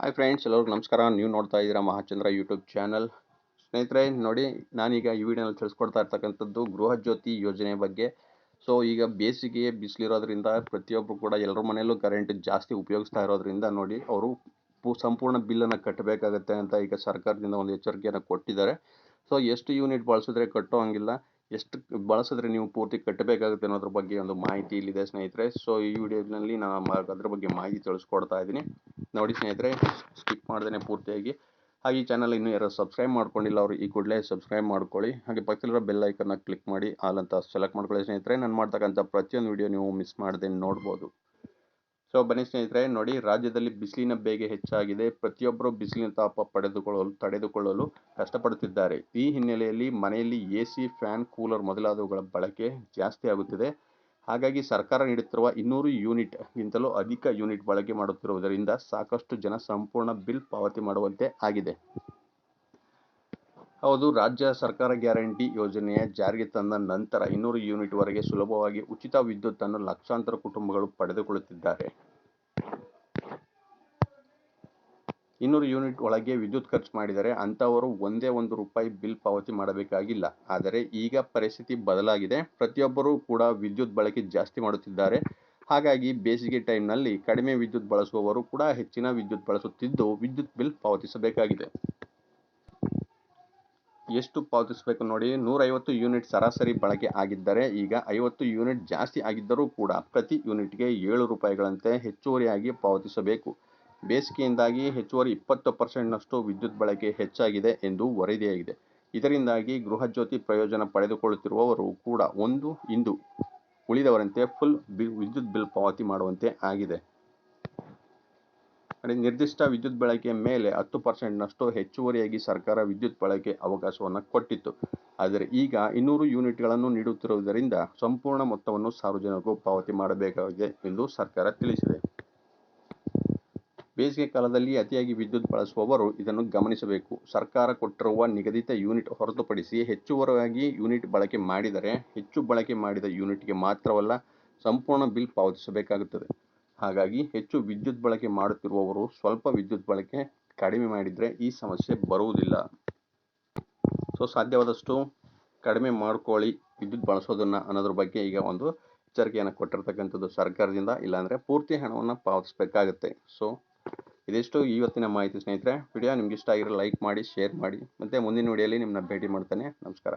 Hi friends ಎಲ್ಲರಿಗೂ ನಮಸ್ಕಾರ. ನೀವು ನೋಡ್ತಾ ಇದ್ದೀರಾ ಮಹಾಚಂದ್ರ ಯೂಟ್ಯೂಬ್ ಚಾನಲ್ ಸ್ನೇಹಿತರೆ, ನೋಡಿ, ನಾನೀಗ ಈ ವಿಡಿಯೋನಲ್ಲಿ ತಿಳಿಸ್ಕೊಡ್ತಾ ಇರ್ತಕ್ಕಂಥದ್ದು ಗೃಹ ಜ್ಯೋತಿ ಯೋಜನೆ ಬಗ್ಗೆ. ಸೊ ಈಗ ಬೇಸಿಗೆ ಬಿಸಿಲಿರೋದ್ರಿಂದ ಪ್ರತಿಯೊಬ್ಬರು ಕೂಡ ಎಲ್ಲರ ಮನೆಯಲ್ಲೂ ಕರೆಂಟ್ ಜಾಸ್ತಿ ಉಪಯೋಗಿಸ್ತಾ ಇರೋದ್ರಿಂದ ನೋಡಿ, ಅವರು ಸಂಪೂರ್ಣ ಬಿಲ್ಲನ್ನು ಕಟ್ಟಬೇಕಾಗತ್ತೆ ಅಂತ ಈಗ ಸರ್ಕಾರದಿಂದ ಒಂದು ಎಚ್ಚರಿಕೆಯನ್ನು ಕೊಟ್ಟಿದ್ದಾರೆ. ಸೊ ಎಷ್ಟು ಯೂನಿಟ್ ಬಳಸಿದ್ರೆ ಕಟ್ಟೋ ಹಂಗಿಲ್ಲ ಎಷ್ಟು ಬಳಸಿದ್ರೆ ನೀವು ಪೂರ್ತಿ ಕಟ್ಟಬೇಕಾಗುತ್ತೆ ಅನ್ನೋದ್ರ ಬಗ್ಗೆ ಒಂದು ಮಾಹಿತಿ ಇಲ್ಲಿದೆ ಸ್ನೇಹಿತರೆ. ಸೊ ಈ ವಿಡಿಯೋನಲ್ಲಿ ನಾನು ಅದರ ಬಗ್ಗೆ ಮಾಹಿತಿ ತಿಳಿಸ್ಕೊಡ್ತಾ ಇದ್ದೀನಿ. ನೋಡಿ ಸ್ನೇಹಿತರೆ ಸ್ಕಿಪ್ ಮಾಡ್ದೇ ಪೂರ್ತಿಯಾಗಿ. ಹಾಗೆ ಈ ಚಾನಲ್ ಇನ್ನೂ ಯಾರು ಸಬ್ಸ್ಕ್ರೈಬ್ ಮಾಡ್ಕೊಂಡಿಲ್ಲ, ಅವರು ಈ ಕೂಡಲೇ ಸಬ್ಸ್ಕ್ರೈಬ್ ಮಾಡ್ಕೊಳ್ಳಿ. ಹಾಗೆ ಪಕ್ಕದಲ್ಲಿರೋ ಬೆಲ್ ಐಕನ್ನ ಕ್ಲಿಕ್ ಮಾಡಿ ಆಲ್ ಸೆಲೆಕ್ಟ್ ಮಾಡ್ಕೊಳ್ಳಿ ಸ್ನೇಹಿತರೆ. ನಾನು ಮಾಡ್ತಕ್ಕಂಥ ಪ್ರತಿಯೊಂದು ವಿಡಿಯೋ ನೀವು ಮಿಸ್ ಮಾಡದೆ ನೋಡ್ಬೋದು. ಸೊ ಬನ್ನಿ ಸ್ನೇಹಿತರೆ, ನೋಡಿ ರಾಜ್ಯದಲ್ಲಿ ಬಿಸಿಲಿನ ಬೇಗೆ ಹೆಚ್ಚಾಗಿದೆ. ಪ್ರತಿಯೊಬ್ಬರು ಬಿಸಿಲಿನ ತಾಪ ಪಡೆದುಕೊಳ್ಳಲು, ತಡೆದುಕೊಳ್ಳಲು ಕಷ್ಟಪಡುತ್ತಿದ್ದಾರೆ. ಈ ಹಿನ್ನೆಲೆಯಲ್ಲಿ ಮನೆಯಲ್ಲಿ ಎ ಫ್ಯಾನ್ ಕೂಲರ್ ಮೊದಲಾದವುಗಳ ಬಳಕೆ ಜಾಸ್ತಿ ಆಗುತ್ತಿದೆ. ಹಾಗಾಗಿ ಸರ್ಕಾರ ನೀಡುತ್ತಿರುವ ಇನ್ನೂರು ಯೂನಿಟ್ ಗಿಂತಲೂ ಅಧಿಕ ಯೂನಿಟ್ ಬಳಕೆ ಮಾಡುತ್ತಿರುವುದರಿಂದ ಸಾಕಷ್ಟು ಜನ ಸಂಪೂರ್ಣ ಬಿಲ್ ಪಾವತಿ ಮಾಡುವಂತೆ ಆಗಿದೆ. ಹೌದು, ರಾಜ್ಯ ಸರ್ಕಾರ ಗ್ಯಾರಂಟಿ ಯೋಜನೆಯ ಜಾರಿಗೆ ತಂದ ನಂತರ ಇನ್ನೂರು ಯೂನಿಟ್ ವರೆಗೆ ಸುಲಭವಾಗಿ ಉಚಿತ ವಿದ್ಯುತ್ ಅನ್ನು ಲಕ್ಷಾಂತರ ಕುಟುಂಬಗಳು ಪಡೆದುಕೊಳ್ಳುತ್ತಿದ್ದಾರೆ. ಇನ್ನೂರು ಯೂನಿಟ್ ಒಳಗೆ ವಿದ್ಯುತ್ ಖರ್ಚು ಮಾಡಿದರೆ ಅಂಥವರು ಒಂದೇ ಒಂದು ರೂಪಾಯಿ ಬಿಲ್ ಪಾವತಿ ಮಾಡಬೇಕಾಗಿಲ್ಲ. ಆದರೆ ಈಗ ಪರಿಸ್ಥಿತಿ ಬದಲಾಗಿದೆ. ಪ್ರತಿಯೊಬ್ಬರೂ ಕೂಡ ವಿದ್ಯುತ್ ಬಳಕೆ ಜಾಸ್ತಿ ಮಾಡುತ್ತಿದ್ದಾರೆ. ಹಾಗಾಗಿ ಬೇಸಿಗೆ ಟೈಮ್ನಲ್ಲಿ ಕಡಿಮೆ ವಿದ್ಯುತ್ ಬಳಸುವವರು ಕೂಡ ಹೆಚ್ಚಿನ ವಿದ್ಯುತ್ ಬಳಸುತ್ತಿದ್ದು ವಿದ್ಯುತ್ ಬಿಲ್ ಪಾವತಿಸಬೇಕಾಗಿದೆ. ಎಷ್ಟು ಪಾವತಿಸಬೇಕು ನೋಡಿ, ನೂರೈವತ್ತು ಯೂನಿಟ್ ಸರಾಸರಿ ಬಳಕೆ ಆಗಿದ್ದರೆ ಈಗ ಐವತ್ತು ಯೂನಿಟ್ ಜಾಸ್ತಿ ಆಗಿದ್ದರೂ ಕೂಡ ಪ್ರತಿ ಯೂನಿಟ್ಗೆ ಏಳು ರೂಪಾಯಿಗಳಂತೆ ಹೆಚ್ಚುವರಿಯಾಗಿ ಪಾವತಿಸಬೇಕು. ಬೇಸಿಗೆಯಿಂದಾಗಿ ಹೆಚ್ಚುವರಿ ಇಪ್ಪತ್ತು ಪರ್ಸೆಂಟ್ನಷ್ಟು ವಿದ್ಯುತ್ ಬಳಕೆ ಹೆಚ್ಚಾಗಿದೆ ಎಂದು ವರದಿಯಾಗಿದೆ. ಇದರಿಂದಾಗಿ ಗೃಹಜ್ಯೋತಿ ಪ್ರಯೋಜನ ಪಡೆದುಕೊಳ್ಳುತ್ತಿರುವವರು ಕೂಡ ಒಂದು ಇಂದು ಉಳಿದವರಂತೆ ಫುಲ್ ವಿದ್ಯುತ್ ಬಿಲ್ ಪಾವತಿ ಮಾಡುವಂತೆ ಆಗಿದೆ. ನಿರ್ದಿಷ್ಟ ವಿದ್ಯುತ್ ಬಳಕೆಯ ಮೇಲೆ ಹತ್ತು ಪರ್ಸೆಂಟ್ನಷ್ಟು ಹೆಚ್ಚುವರಿಯಾಗಿ ಸರ್ಕಾರ ವಿದ್ಯುತ್ ಬಳಕೆ ಅವಕಾಶವನ್ನು ಕೊಟ್ಟಿತ್ತು. ಆದರೆ ಈಗ ಇನ್ನೂರು ಯೂನಿಟ್ಗಳನ್ನು ನೀಡುತ್ತಿರುವುದರಿಂದ ಸಂಪೂರ್ಣ ಮೊತ್ತವನ್ನು ಸಾರ್ವಜನಿಕರು ಪಾವತಿ ಮಾಡಬೇಕಾಗಿದೆ ಎಂದು ಸರ್ಕಾರ ತಿಳಿಸಿದೆ. ಬೇಸಿಗೆ ಕಾಲದಲ್ಲಿ ಅತಿಯಾಗಿ ವಿದ್ಯುತ್ ಬಳಸುವವರು ಇದನ್ನು ಗಮನಿಸಬೇಕು. ಸರ್ಕಾರ ಕೊಟ್ಟಿರುವ ನಿಗದಿತ ಯೂನಿಟ್ ಹೊರತುಪಡಿಸಿ ಹೆಚ್ಚುವರಿಯಾಗಿ ಯೂನಿಟ್ ಬಳಕೆ ಮಾಡಿದರೆ ಹೆಚ್ಚು ಬಳಕೆ ಮಾಡಿದ ಯೂನಿಟ್ಗೆ ಮಾತ್ರವಲ್ಲ ಸಂಪೂರ್ಣ ಬಿಲ್ ಪಾವತಿಸಬೇಕಾಗುತ್ತದೆ. ಹಾಗಾಗಿ ಹೆಚ್ಚು ವಿದ್ಯುತ್ ಬಳಕೆ ಮಾಡುತ್ತಿರುವವರು ಸ್ವಲ್ಪ ವಿದ್ಯುತ್ ಬಳಕೆ ಕಡಿಮೆ ಮಾಡಿದರೆ ಈ ಸಮಸ್ಯೆ ಬರುವುದಿಲ್ಲ. ಸೊ, ಸಾಧ್ಯವಾದಷ್ಟು ಕಡಿಮೆ ಮಾಡ್ಕೊಳ್ಳಿ ವಿದ್ಯುತ್ ಬಳಸೋದನ್ನು ಅನ್ನೋದ್ರ ಬಗ್ಗೆ ಈಗ ಒಂದು ಎಚ್ಚರಿಕೆಯನ್ನು ಕೊಟ್ಟಿರ್ತಕ್ಕಂಥದ್ದು ಸರ್ಕಾರದಿಂದ, ಇಲ್ಲಾಂದರೆ ಪೂರ್ತಿ ಹಣವನ್ನು ಪಾವತಿಸಬೇಕಾಗತ್ತೆ. ಸೊ ಇದಿಷ್ಟು ಇವತ್ತಿನ ಮಾಹಿತಿ ಸ್ನೇಹಿತರೆ. ವಿಡಿಯೋ ನಿಮ್ಗೆ ಇಷ್ಟ ಆಗಿರೋ ಲೈಕ್ ಮಾಡಿ ಶೇರ್ ಮಾಡಿ. ಮತ್ತು ಮುಂದಿನ ವಿಡಿಯೋಲಿ ನಿಮ್ಮನ್ನ ಭೇಟಿ ಮಾಡ್ತೇನೆ. ನಮಸ್ಕಾರ.